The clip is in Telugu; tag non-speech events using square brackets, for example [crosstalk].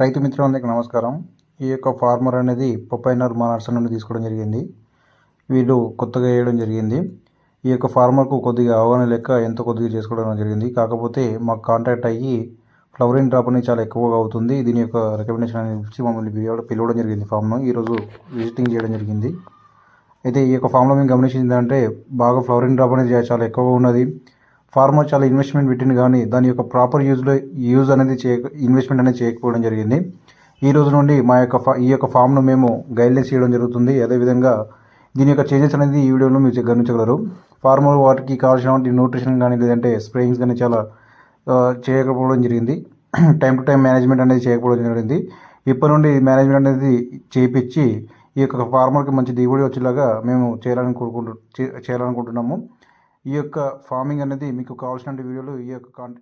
రైతు మిత్రులందరికీ నమస్కారం. ఈ యొక్క ఫార్మర్ అనేది పొప్పైనర్ మా నర్సరీ నుండి తీసుకోవడం జరిగింది. వీళ్ళు కొత్తగా వేయడం జరిగింది. ఈ యొక్క ఫార్మర్కు కొద్దిగా అవగాహన లెక్క ఎంతో కొద్దిగా చేసుకోవడం జరిగింది. కాకపోతే మాకు కాంటాక్ట్ అయ్యి ఫ్లవరింగ్ డ్రాప్ అనేది చాలా ఎక్కువగా అవుతుంది. దీని యొక్క రికమెండేషన్ అనేది ఇచ్చి మమ్మల్ని పిలవడం జరిగింది ఫామ్ను ఈరోజు విజిటింగ్ చేయడం జరిగింది. అయితే ఈ యొక్క ఫామ్లో మేము గమనించింది ఏంటంటే బాగా ఫ్లవరింగ్ డ్రాప్ అనేది చాలా ఎక్కువగా ఉన్నది. ఫార్మర్ చాలా ఇన్వెస్ట్మెంట్ పెట్టింది కానీ దాని యొక్క ప్రాపర్ యూజ్లో యూజ్ అనేది చేయక ఇన్వెస్ట్మెంట్ అనేది చేయకపోవడం జరిగింది. ఈ రోజు నుండి మా యొక్క ఈ యొక్క ఫామ్ను మేము గైడ్లైన్స్ చేయడం జరుగుతుంది. అదేవిధంగా దీని యొక్క చేంజెస్ అనేది ఈ వీడియోలో మీరు గమనించగలరు. ఫార్మర్ వాటికి కావాల్సినటువంటి న్యూట్రిషన్ కానీ లేదంటే స్ప్రేయింగ్స్ కానీ చాలా చేయకపోవడం జరిగింది. [clears throat] టైం టు టైం మేనేజ్మెంట్ అనేది చేయకపోవడం జరిగింది. ఇప్పటి నుండి మేనేజ్మెంట్ అనేది చేయించి ఈ యొక్క ఫార్మర్కి మంచి దిగుబడి వచ్చేలాగా మేము చేయాలని కోరుకుంటు చేయాలనుకుంటున్నాము. ఈ యొక్క ఫార్మింగ్ అనేది మీకు కావాల్సిన వీడియోలు ఈ యొక్క కాంటెంట్